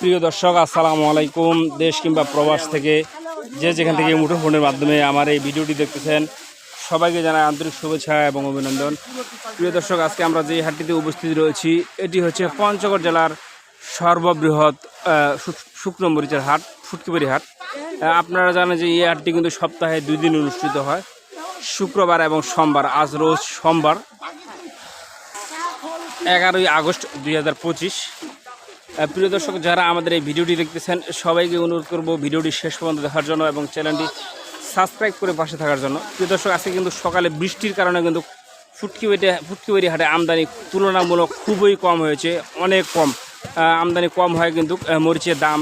প্রিয় দর্শক, আসসালামু আলাইকুম। দেশ কিংবা প্রবাস থেকে যে যেখান থেকে মুঠোফোনের মাধ্যমে আমার এই ভিডিওটি দেখতেছেন, সবাইকে জানাই আন্তরিক শুভেচ্ছা এবং অভিনন্দন। প্রিয় দর্শক, আজকে আমরা যে হাটটিতে উপস্থিত রয়েছি, এটি হচ্ছে পঞ্চগড় জেলার সর্ববৃহৎ শুকনো মরিচের হাট, ফুটকিবাড়ি হাট। আপনারা জানেন যে এই হাটটি কিন্তু সপ্তাহে দুই দিন অনুষ্ঠিত হয়, শুক্রবার এবং সোমবার, আজ রোজ সোমবার। এগারোই আগস্ট দুই হাজার পঁচিশ। প্রিয় দর্শক, যারা আমাদের এই ভিডিওটি দেখতেছেন, সবাইকে অনুরোধ করব ভিডিওটি শেষ পর্যন্ত দেখার জন্য এবং চ্যানেলটি সাবস্ক্রাইব করে পাশে থাকার জন্য। প্রিয় দর্শক, আজকে কিন্তু সকালে বৃষ্টির কারণে কিন্তু ফুটকি বেটে, ফুটকি ফুটকিবাড়ি হাটে আমদানি তুলনামূলক খুবই কম হয়েছে, অনেক কম। আমদানি কম হয় কিন্তু মরিচের দাম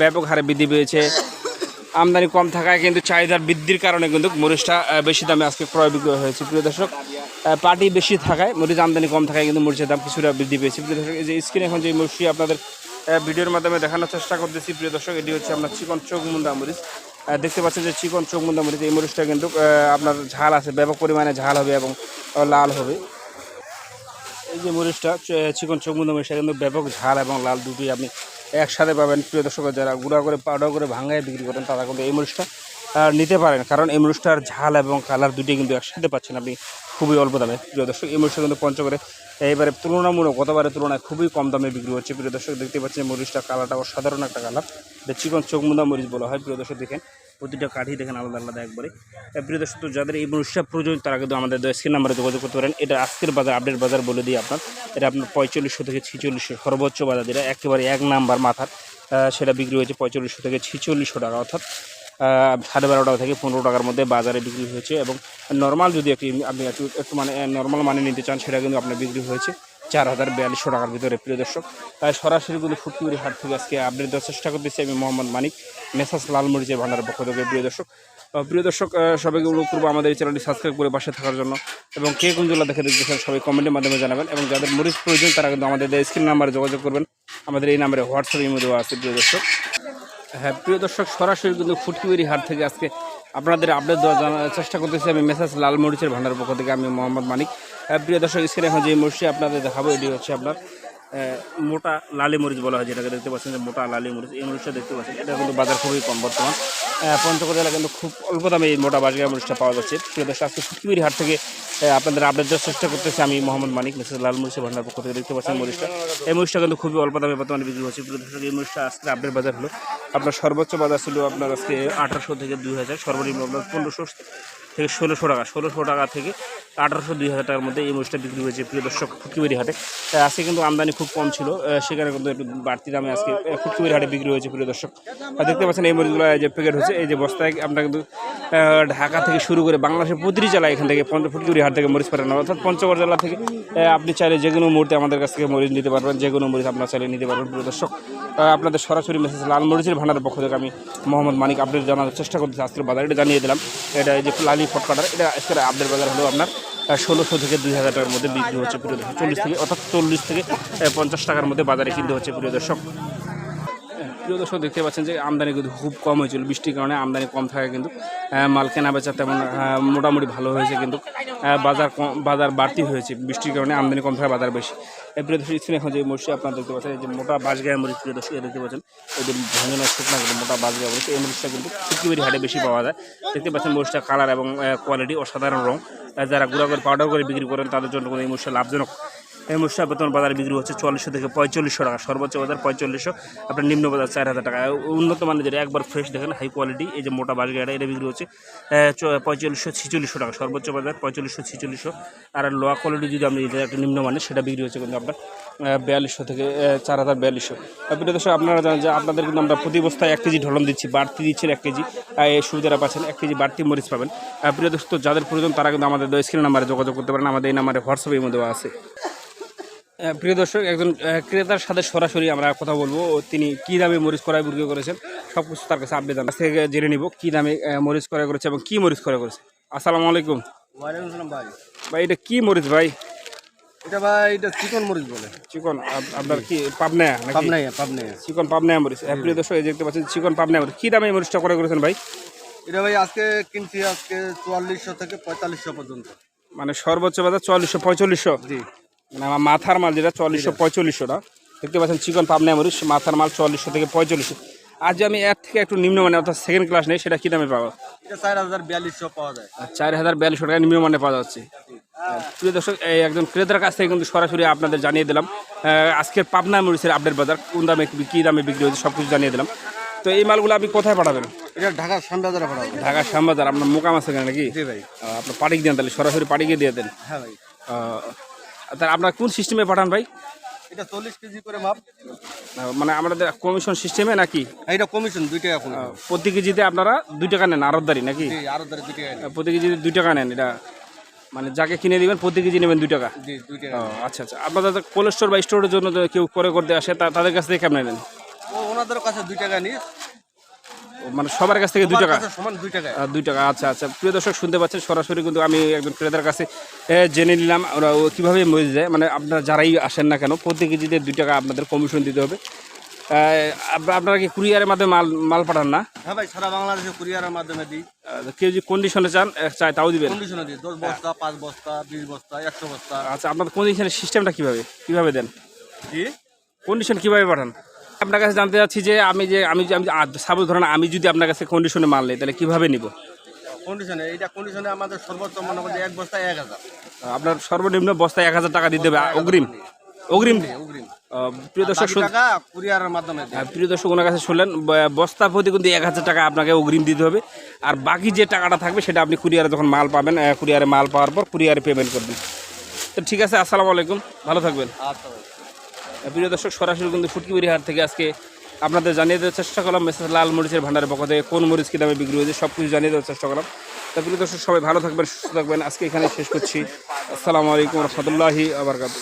ব্যাপক হারে বৃদ্ধি পেয়েছে। আমদানি কম থাকায় কিন্তু চাহিদার বৃদ্ধির কারণে কিন্তু মরিচটা বেশি দামে আজকে ক্রয় বিক্রয় হয়েছে। প্রিয় দর্শক পাটি বেশি থাকায়, মরিচ আমদানি কম থাকায় কিন্তু মরিচের দাম কিছুটা বৃদ্ধি পেয়েছে। প্রিয় দর্শক, এই যে স্ক্রিনে এখন যে মরিচটি আপনাদের ভিডিওর মাধ্যমে দেখানোর চেষ্টা করতেছি, প্রিয় দর্শক, এটি হচ্ছে আপনার চিকন চোখমুন্দা মরিচ। দেখতে পাচ্ছেন যে চিকন চোখমুন্দা মরিচ, এই মরিচটা কিন্তু আপনার ঝাল আছে, ব্যাপক পরিমাণে ঝাল হবে এবং লাল হবে। এই যে মরিচটা চিকন চৌমুন্দা মরিচটা কিন্তু ব্যাপক ঝাল এবং লাল দুটোই আপনি একসাথে পাবেন। প্রিয় দর্শক, যারা গুঁড়া করে, পাউডার করে ভাঙায় বিক্রি করেন, তারা কিন্তু এই মরিচটা নিতে পারেন। কারণ এই মরিচটার ঝাল এবং কালার দুটি কিন্তু একসাথে পাচ্ছেন আপনি খুবই অল্প দামে। প্রিয় দর্শক, এই মরিচটা কিন্তু পঞ্চগড়ে এইবারে তুলনামূলক, গতবারের তুলনায় খুবই কম দামে বিক্রি হচ্ছে। প্রিয় দর্শক, দেখতে পাচ্ছেন মরিচটা কালারটা অসাধারণ একটা কালার। চিকন চৌমুন্দা মরিচ বলা হয়। প্রিয় দর্শক, দেখেন। প্রতিটা কাঠি দেখেন আলাদা আলাদা একবারে। প্রিয় দর্শক যাদের এই মরিচটা প্রয়োজন, তারা কিন্তু আমাদের স্ক্রিন নাম্বারে যোগাযোগ করতে পারেন। এটা আজকের বাজার আপডেট বাজার বলে দিই আপনার। এটা আপনার পঁয়তাল্লিশশো থেকে ছিচল্লিশশো সর্বোচ্চ বাজার, যেটা একেবারে এক নাম্বার মাথার। সেটা বিক্রি হয়েছে পঁয়তাল্লিশশো থেকে ছিচল্লিশশো টাকা, অর্থাৎ সাড়ে বারো টাকা থেকে পনেরো টাকার মধ্যে বাজারে বিক্রি হয়েছে। এবং নর্মাল যদি একটি, আপনি একটু একটু মানে নর্মাল মানে নিতে চান, সেটা কিন্তু আপনার বিক্রি হয়েছে। চার হাজার বিয়াল্লিশশো টাকার ভিতরে, প্রিয় দর্শক। তাই সরাসরি কিন্তু ফুটকিউরি হাট থেকে আজকে আপডেট দেওয়ার চেষ্টা করতেছি আমি মোহাম্মদ মানিক মেসাস লালমরিচের ভান্ডারের পক্ষ থেকে, প্রিয় দর্শক। প্রিয় দর্শক সবাইকে অনুরোধ করব আমাদের এই চ্যানেলটি সাবস্ক্রাইব করে পাশে থাকার জন্য এবং কে কোন জেলা দেখে দেখতেছেন সবাই কমেন্টের মাধ্যমে জানাবেন এবং যাদের মরিচ প্রয়োজন তারা কিন্তু আমাদের স্ক্রিন নাম্বারে যোগাযোগ করবেন। আমাদের এই নাম্বারে হোয়াটসঅ্যাপ ইমো দেওয়া আছে, প্রিয় দর্শক। হ্যাঁ প্রিয় দর্শক, সরাসরি কিন্তু ফুটকিবেরি হাট থেকে আজকে আপনাদের আপডেট দেওয়ার জানার চেষ্টা করতেছি আমি মেসাজ লাল মরিচের ভান্ডারের পক্ষ থেকে আমি মোহাম্মদ মানিক। প্রিয় দর্শক স্ক্রিনে এখন যে মরিচটি আপনাদের দেখাবো, এটি হচ্ছে আপনার মোটা লালি মরিচ বলা হয়, যেটাকে দেখতে পাচ্ছেন যে মোটা লালি মরিচ, এই মরিচটা দেখতে পাচ্ছেন। এটা কিন্তু বাজার খুবই কম বর্তমান। পঞ্চগড় জেলা কিন্তু খুব অল্প দামে এই মোটা বাজার মরিচটা পাওয়া যাচ্ছে। প্রিয় দর্শক, আজকে ফুটকিবির হাট থেকে আপনাদের আপডেট দেওয়ার চেষ্টা করতেছি আমি মোহাম্মদ মানিক মেসেজ লাল মরিচের ভান্ডার পক্ষ থেকে দেখতে পাচ্ছেন মরিচটা। এই মরিচটা কিন্তু খুবই অল্প দামে বর্তমানে বিক্রি হচ্ছে। প্রিয় দর্শক, এই মরিচটা আজকে আপডেট বাজার হলো। আপনার সর্বোচ্চ বাজার ছিল আপনার আজকে আঠারোশো থেকে দুই হাজার, সর্বনিম্ন আপনার পনেরোশো থেকে ষোলোশো টাকা ষোলোশো টাকা থেকে আঠারোশো দুই হাজার টাকার মধ্যে এই মরিচটা বিক্রি হয়েছে প্রিয় দর্শক ফুটকিবাড়ি হাটে। আজকে কিন্তু আমদানি খুব কম ছিল সেখানে কিন্তু একটু বাড়তি দামে আজকে ফুটকিবাড়ি হাটে বিক্রি হয়েছে প্রিয় দর্শক। দেখতে পাচ্ছেন এই মরিচগুলো যে প্যাকেট হচ্ছে, এই যে বস্তায় আমরা কিন্তু ঢাকা থেকে শুরু করে বাংলাদেশের প্রতিটি জেলায় এখান থেকে ফুটকিবাড়ি হাট থেকে মরিচ পাঠানো অর্থাৎ পঞ্চগড় জেলা থেকে আপনি চাইলে যে কোনো মুহূর্তে আমাদের কাছ থেকে মরিচ নিতে পারবেন, যে কোনো মরিচ আপনার চাইলে নিতে পারবেন প্রিয় দর্শক। আপনাদের সরাসরি মেসেজ লাল মরিচের ভান্ডারের পক্ষ থেকে আমি মোহাম্মদ মানিক আপডেট জানার চেষ্টা করতেছি আজকের বাজার। এটা জানিয়ে দিলাম, এটা এই যে লালি ফটকাটার এটা আজকের আপডেট বাজার হলো আপনার ষোলোশো থেকে দুই হাজার টাকার মধ্যে বিক্রি হচ্ছে প্রিয় দর্শক। চল্লিশ থেকে, অর্থাৎ চল্লিশ থেকে পঞ্চাশ টাকার মধ্যে বাজারে কিনতে হচ্ছে প্রিয় দর্শক। প্রিয় দর্শক দেখতে পাচ্ছেন যে আমদানি কিন্তু খুব কম হয়েছিল। বৃষ্টির কারণে আমদানি কম থাকে কিন্তু মাল কেনা বেচা তেমন মোটামুটি ভালো হয়েছে কিন্তু বাজার কম, বাজার বাড়তি হয়েছে। বৃষ্টির কারণে আমদানি কম থাকে, বাজার বেশি। প্রিয় দর্শক স্ক্রিনে এখন যে মরিচ আপনারা দেখতে পাচ্ছেন এই যে মোটা বাঁশ গায়ে মরিচ প্রিয় দর্শক দেখতে পাচ্ছেন, এই যে ভঞ্জনা শুকনা কিন্তু মোটা বাঁশ গায়ে মরিচ, এই মরিচটা কিন্তু ফুটকিবাড়ি হাটে বেশি পাওয়া যায়। দেখতে পাচ্ছেন মরিচটা কালার এবং কোয়ালিটি অসাধারণ রং। যারা গুঁড়া করে পাউডার করে বিক্রি করেন, তাদের জন্য কিন্তু এই মরিচটা লাভজনক। এই মরিচটা বর্তমান বাজারে বিক্রি হচ্ছে চল্লিশশো থেকে পঁয়তাল্লিশশো টাকা। সর্বোচ্চ বাজার পঁয়তাল্লিশশো। আপনার নিম্ন বাজার চার হাজার টাকা। উন্নত মানের যেটা, একবার ফ্রেশ দেখেন হাই কোয়ালিটি এই যে মোটা বাজগাটা এটা বিক্রি হচ্ছে পঁয়তাল্লিশশো ছিচল্লিশশো টাকা। সর্বোচ্চ বাজার পঁয়তাল্লিশশো ছিচল্লিশশো। আর লোয়া কোয়ালিটি যদি আপনি একটা নিম্ন মানের, সেটা বিক্রি হচ্ছে কিন্তু আপনার বিয়াল্লিশশো থেকে চার হাজার বিয়াল্লিশশো। প্রিয় দর্শক, আপনারা জানেন যে আপনাদের কিন্তু আমরা প্রতি বস্তায় এক কেজি ঢলন দিচ্ছি, বাড়তি দিচ্ছেন এক কেজি। এই সুবিধাটা পাচ্ছেন, এক কেজি বাড়তি মরিচ পাবেন। প্রিয় দর্শক, তো যাদের প্রয়োজন, তারা কিন্তু আমাদের স্ক্রিন নাম্বারে যোগাযোগ করতে পারেন। আমাদের এই নাম্বারে হোয়াটসঅ্যাপের মধ্যে আছে। প্রিয় দর্শক একজন ক্রেতার সাথে সরাসরি আমরা কথা বলব। তিনি কি দামে মরিচ করায় বিক্রি করেছেন সব কিছু তার কাছে আপডেট কাছ থেকে জেনে নিব কি দামে মরিচ ক্রয় করেছে এবং কি মরিচ ক্রয় করেছে। আসসালামু আলাইকুম। ভাই। ভাই এটা কি মরিচ ভাই? এটা ভাই এটা চিকন মরিচ বলে। চিকন আপনার কি পাবনা নাকি? পাবনাই পাবনাই চিকন পাবনা মরিচ। প্রিয় দর্শক এই দেখতে পাচ্ছেন চিকন পাবনা মরিচ। কি দামে মরিচটা ক্রয় করেছেন ভাই? এটা ভাই আজকে কিনছি আজকে চুয়াল্লিশশো থেকে পঁয়তাল্লিশশো পর্যন্ত। মানে সর্বোচ্চ বাজার চুয়াল্লিশশো পঁয়তাল্লিশশো? জি। মানে আমার মাথার মাল যেটা চল্লিশশো পঁয়তাল্লিশশো না দেখতে পাচ্ছেন চিকন পাবনা মরিচ মাথার মাল চল্লিশশো থেকে পঁয়তাল্লিশশো আজ আমি এর থেকে একটু নিম্নমানের অর্থাৎ সেকেন্ড ক্লাস নেই সেটা কী দামে পাবো? চার হাজার বিয়াল্লিশশো পাওয়া যায়। চার হাজার বিয়াল্লিশশো টাকা নিম্নমানে পাওয়া যাচ্ছে। প্রিয় দর্শক একজন ক্রেতার কাছ থেকে কিন্তু সরাসরি আপনাদের জানিয়ে দিলাম। আজকের পাবনা মরিচের আপডেট বাজার কোন দামে কী দামে বিক্রি হচ্ছে সব কিছু জানিয়ে দিলাম। তো এই মালগুলো আপনি কোথায় পাঠাবেন? এটা ঢাকার শ্যামবাজারে পাঠাবো। ঢাকা শ্যামবাজার আপনার মোকাম আছে নাকি? জি ভাই। আপনার পাঠিয়ে দেন তাহলে সরাসরি পাঠিয়ে দিয়ে দেন। হ্যাঁ ভাই। তাহলে আপনার কোন সিস্টেমে পাঠান ভাই? এটা চল্লিশ কেজি করে মাপ। মানে আমাদের কমিশন সিস্টেমে নাকি? এটা কমিশন দুই টাকা প্রতি কেজিতে আপনারা দুই টাকা নেন আরতদারি নাকি? জি আরও ধরে দুই টাকা প্রতি কেজিতে দুই টাকা নেন এটা মানে যাকে কিনে দিবেন প্রতি কেজি নেবেন দুই টাকা? আচ্ছা আচ্ছা। আপনাদের কোল্ড স্টোর বা স্টোরের জন্য কেউ করে করতে আসে তাদের কাছ থেকে কেমন নেন? ওনাদের কাছে দুই টাকা নিস ও, মানে সবার কাছ থেকে দুই টাকা। দুই টাকা আচ্ছা আচ্ছা। প্রিয় দর্শক শুনতে পাচ্ছেন সরাসরি কিন্তু আমি একজন ক্রেতার কাছে জেনে নিলাম ওরা ও কীভাবে মরে যায় মানে আপনারা যারাই আসেন না কেন প্রতি কেজিতে দুই টাকা আপনাদের কমিশন দিতে হবে। আপনারা কি কুরিয়ারের মাধ্যমে মাল মাল পাঠান না? হ্যাঁ ভাই সারা বাংলাদেশে কুরিয়ারের মাধ্যমে দিই। কেউ যদি কন্ডিশনে চান চায় তাও দিবেন? কন্ডিশনে দিই। দশ বস্তা পাঁচ বস্তা বিশ বস্তা একশো বস্তা। আচ্ছা আপনাদের কন্ডিশনের সিস্টেমটা কীভাবে? কীভাবে দেন? কন্ডিশন কীভাবে পাঠান? আপনার কাছে জানতে চাচ্ছি যে আমি যে আমি যে আমি সাপোজ ধরেন আমি যদি আপনার কাছে কন্ডিশনে মাল নেই তাহলে কীভাবে নিব? কন্ডিশনে এইটা কন্ডিশনে আমাদের সর্বোচ্চ মনে করি এক বস্তা এক হাজার। আপনার সর্বনিম্ন বস্তায় এক হাজার টাকা দিতে হবে অগ্রিম? অগ্রিম? অগ্রিম। প্রিয় দর্শক কুরিয়ারের মাধ্যমে প্রিয় দর্শক ওনার কাছে শুনলেন বস্তা প্রতি কিন্তু এক হাজার টাকা আপনাকে অগ্রিম দিতে হবে। আর বাকি যে টাকাটা থাকবে সেটা আপনি কুরিয়ারে যখন মাল পাবেন কুরিয়ারে মাল পাওয়ার পর কুরিয়ারে পেমেন্ট করবেন। তো ঠিক আছে আসসালামু আলাইকুম ভালো থাকবেন। আচ্ছা প্রিয় দর্শক, সরাসরি কিন্তু ফুটকিবাড়ি হাট থেকে আজকে আপনাদের জানিয়ে দেওয়ার চেষ্টা করলাম মেসেজ লাল মরিচের ভান্ডারের পক্ষ থেকে কোন মরিচ কী দামে বিক্রি হয়েছে সব কিছু জানিয়ে দেওয়ার চেষ্টা করলাম। তা প্রিয় দর্শক, সবাই ভালো থাকবেন, সুস্থ থাকবেন। আজকে এখানে শেষ করছি। আসসালামু আলাইকুম রহমতুল্লাহি আবরকাত